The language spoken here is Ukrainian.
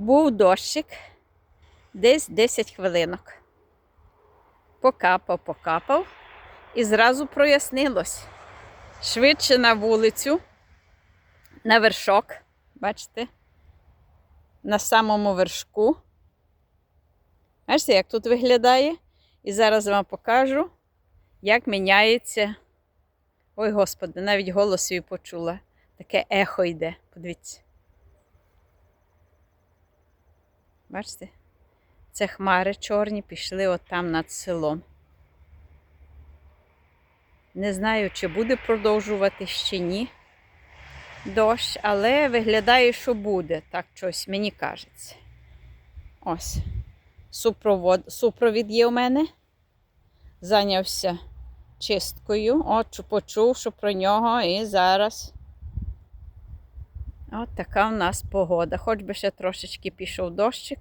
Був дощик десь 10 хвилинок. Покапав, покапав і зразу прояснилось. Швидше на вулицю, на вершок, бачите, на самому вершку. Бачите, як тут виглядає? І зараз вам покажу, як міняється. Ой, Господи, навіть голос свій почула. Таке ехо йде. Подивіться. Бачите? Це хмари чорні пішли отам над селом. Не знаю, чи буде продовжувати чи ні дощ, але виглядає, що буде. Так щось мені кажеться. Ось. Супровод, супровід є у мене. Зайнявся чисткою. От почув, що про нього, і зараз. От така у нас погода. Хоч би ще трошечки пішов дощик.